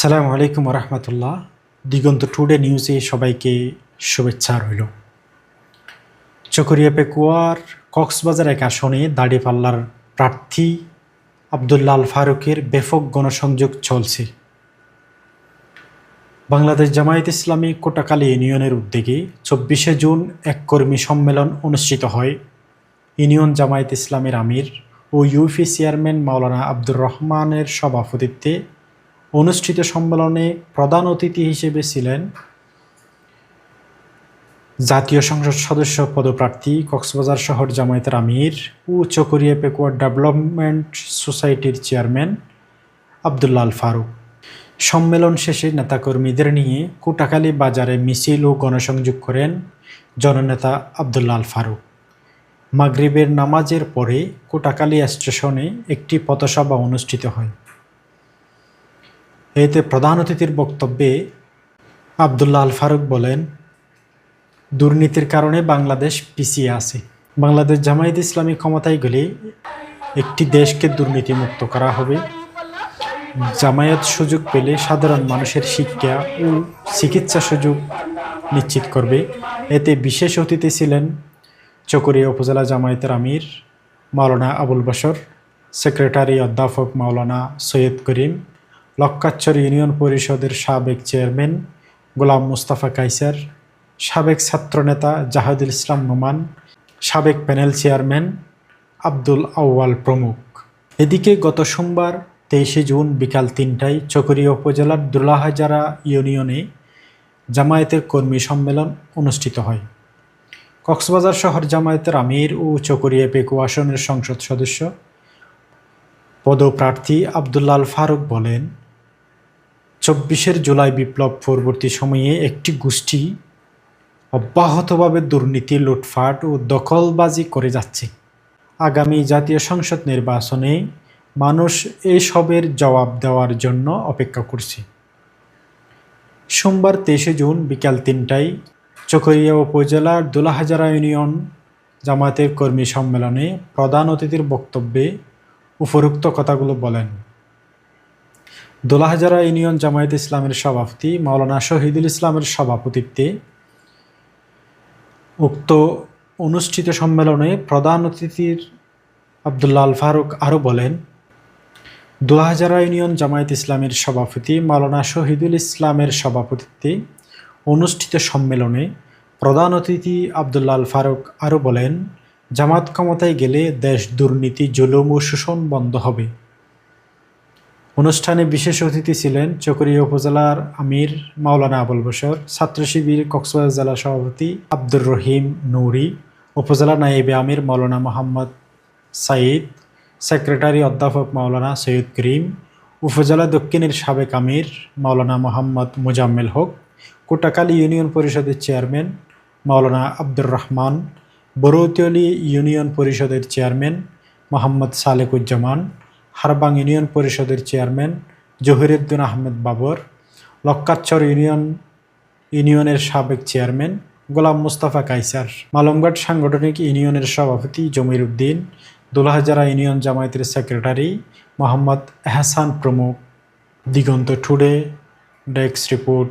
সালামু আলাইকুম রহমতুল্লাহ দিগন্ত টুডে নিউজে সবাইকে শুভেচ্ছা রইল। চকরিয়া পেকুয়ার কক্সবাজার এক আসনে দাড়িপাল্লার প্রার্থী আবদুল্লাহ আল ফারুকের ব্যাপক গণসংযোগ চলছে। বাংলাদেশ জামায়াত ইসলামী কোটাকালী ইউনিয়নের উদ্যোগে চব্বিশে জুন এক কর্মী সম্মেলন অনুষ্ঠিত হয়। ইউনিয়ন জামায়াত ইসলামের আমির ও ইউপি চেয়ারম্যান মাওলানা আব্দুর রহমানের সভাপতিত্বে অনুষ্ঠিত সম্মেলনে প্রধান অতিথি হিসেবে ছিলেন জাতীয় সংসদ সদস্য পদপ্রার্থী কক্সবাজার শহর জামায়াতের আমির ও চকরিয়া পেকুয়ার ডেভেলপমেন্ট সোসাইটির চেয়ারম্যান আবদুল্লাহ আল ফারুক। সম্মেলন শেষে নেতাকর্মীদের নিয়ে কোটাখালী বাজারে মিছিল ও গণসংযোগ করেন জননেতা আবদুল্লাহ আল ফারুক। মাগরিবের নামাজের পরে কোটাখালী স্টেশনে একটি পথসভা অনুষ্ঠিত হয়। এতে প্রধান অতিথির বক্তব্যে আবদুল্লাহ আল ফারুক বলেন, দুর্নীতির কারণে বাংলাদেশ পিছিয়ে আছে। বাংলাদেশ জামায়াত ইসলামী ক্ষমতায় গেলে একটি দেশকে দুর্নীতিমুক্ত করা হবে। জামায়াত সুযোগ পেলে সাধারণ মানুষের শিক্ষা ও চিকিৎসা সুযোগ নিশ্চিত করবে। এতে বিশেষ অতিথি ছিলেন চকরিয়া উপজেলা জামায়াতের আমির মাওলানা আবুল বসর সেক্রেটারি অধ্যাপক মাওলানা সৈয়দ করিম লক্কাচ্চর ইউনিয়ন পরিষদের সাবেক চেয়ারম্যান গোলাম মুস্তাফা কাইসার, সাবেক ছাত্রনেতা জাহাদুল ইসলাম নোমান, সাবেক প্যানেল চেয়ারম্যান আব্দুল আউয়াল প্রমুখ। এদিকে গত সোমবার তেইশে জুন বিকাল তিনটায় চকরিয়া উপজেলার দুলাহাজারা ইউনিয়নে জামায়াতের কর্মী সম্মেলন অনুষ্ঠিত হয়। কক্সবাজার শহর জামায়াতের আমির ও চকরিয়া পেকু আসনের সংসদ সদস্য, পদপ্রার্থী আবদুল্লাহ আল ফারুক বলেন চব্বিশের জুলাই বিপ্লব পরবর্তী সময়ে একটি গোষ্ঠী অব্যাহতভাবে দুর্নীতি, লুটফাট ও দখলবাজি করে যাচ্ছে। আগামী জাতীয় সংসদ নির্বাচনে মানুষ এসবের জবাব দেওয়ার জন্য অপেক্ষা করছে। সোমবার তেইশে জুন বিকাল তিনটায় চকরিয়া উপজেলার দোলাহাজারা ইউনিয়ন জামায়াতের কর্মী সম্মেলনে প্রধান অতিথির বক্তব্যে উপরোক্ত কথাগুলো বলেন। দোলাহাজারা ইউনিয়ন জামায়াত ইসলামের সভাপতি, মাওলানা শহীদুল ইসলামের সভাপতিত্বে উক্ত অনুষ্ঠিত সম্মেলনে প্রধান অতিথির আবদুল্লাহ আল ফারুক আরও বলেন, দোলাহাজারা ইউনিয়ন জামায়াত ইসলামের সভাপতি, মাওলানা শহীদুল ইসলামের সভাপতিত্বে অনুষ্ঠিত সম্মেলনে প্রধান অতিথি আবদুল্লাহ আল ফারুক আরও বলেন, জামাত ক্ষমতায় গেলে দেশ দুর্নীতি, জুলুম ও শোষণ বন্ধ হবে। অনুষ্ঠানে বিশেষ অতিথি ছিলেন চকরিয়া উপজেলার আমির মাওলানা আবুল বসর ছাত্র শিবির কক্সবাজার জেলা সভাপতি আব্দুর রহিম নৌরি, উপজেলা নায়েবে আমির মাওলানা মোহাম্মদ সাইদ, সেক্রেটারি অধ্যাপক মাওলানা সৈয়দ করিম, উপজেলা দক্ষিণের সাবেক আমির মাওলানা মোহাম্মদ মুজাম্মেল হক কোটাকালী ইউনিয়ন পরিষদের চেয়ারম্যান মাওলানা আব্দুর রহমান বরৌতিয়লি ইউনিয়ন পরিষদের চেয়ারম্যান মোহাম্মদ সালেকুজ্জামান হারবাং ইউনিয়ন পরিষদের চেয়ারম্যান জহিরুদ্দিন আহমেদ বাবর লক্কাচ্চর ইউনিয়ন, ইউনিয়নের সাবেক চেয়ারম্যান গোলাম মুস্তাফা কাইসার মালমঘাট সাংগঠনিক ইউনিয়নের সভাপতি জমির উদ্দিন, দোলাহাজারা ইউনিয়ন জামায়াতের সেক্রেটারি মোহাম্মদ এহসান প্রমুখ। Diganta today desk report.